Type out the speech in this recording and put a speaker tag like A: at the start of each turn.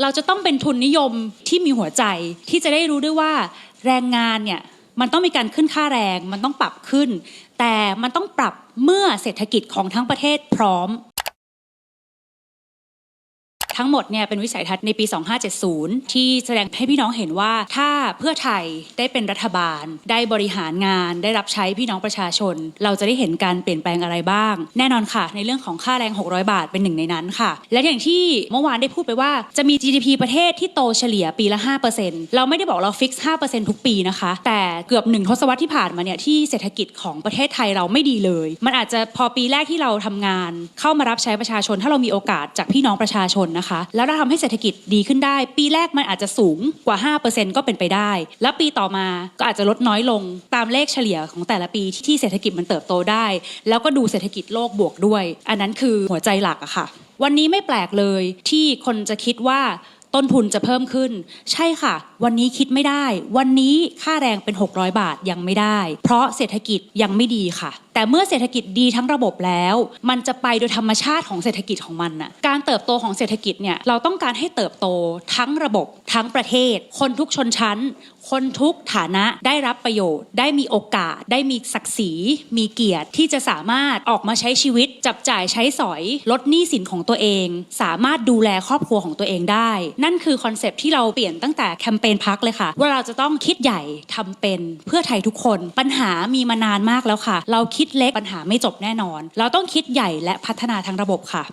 A: เราจะต้องเป็นทุนนิยมที่มีหัวใจที่จะได้รู้ด้วยว่าแรงงานเนี่ยมันต้องมีการขึ้นค่าแรง มันต้องปรับขึ้น แต่มันต้องปรับเมื่อเศรษฐกิจของทั้งประเทศพร้อม ทั้งหมดเนี่ยเป็นวิสัยทัศน์ในปี 2570 ที่แสดงให้พี่น้องเห็นว่าถ้าเพื่อไทยได้เป็นรัฐบาล ได้บริหารงาน ได้รับใช้พี่น้องประชาชน เราจะได้เห็นการเปลี่ยนแปลงอะไรบ้าง แน่นอนค่ะ ในเรื่องของค่าแรง 600 บาทเป็นหนึ่งในนั้นค่ะ และอย่างที่เมื่อวานได้พูดไปว่าจะมี GDP ประเทศที่โตเฉลี่ยปีละ 5%เราไม่ได้บอกเราฟิกซ์5%ทุกปีนะคะ แต่เกือบหนึ่งทศวรรษที่ผ่านมาเนี่ยที่เศรษฐกิจของประเทศไทยเราไม่ดีเลย มันอาจจะพอปีแรกที่เราทำงาน เข้ามารับใช้ประชาชน ถ้าเรามีโอกาสจากพี่น้องประชาชนนะคะแล้วเราทำให้เศรษฐกิจดีขึ้นได้ ปีแรกมันอาจจะสูงกว่า 5%ก็เป็นไปได้ แล้วปีต่อมาก็อาจจะลดน้อยลงตามเลขเฉลี่ยของแต่ละปีที่เศรษฐกิจมันเติบโตได้ แล้วก็ดูเศรษฐกิจโลกบวกด้วย อันนั้นคือหัวใจหลักอะค่ะ วันนี้ไม่แปลกเลยที่คนจะคิดว่าต้นทุนจะเพิ่มขึ้น ใช่ค่ะ วันนี้คิดไม่ได้ วันนี้ค่าแรงเป็น 600 บาทยังไม่ได้ เพราะเศรษฐกิจยังไม่ดีค่ะ แต่เมื่อเศรษฐกิจดีทั้งระบบแล้ว มันจะไปโดยธรรมชาติของเศรษฐกิจของมันน่ะการเติบโตของเศรษฐกิจเนี่ยเราต้องการให้เติบโตทั้งระบบทั้งประเทศ คนทุกชนชั้น คนทุกฐานะได้รับประโยชน์ ได้มีโอกาส ได้มีศักดิ์ศรี มีเกียรติที่จะสามารถออกมาใช้ชีวิต จับจ่ายใช้สอย ลดหนี้สินของตัวเอง สามารถดูแลครอบครัวของตัวเองได้ นั่นคือคอนเซปที่เราเปลี่ยนตั้งแต่แคมเปญพักเลยค่ะ ว่าเราจะต้องคิดใหญ่ทำเป็นเพื่อไทยทุกคน ปัญหามีมานานมากแล้วค่ะ เราคิดเล็กปัญหาไม่จบแน่นอน เราต้องคิดใหญ่และพัฒนาทั้งระบบค่ะ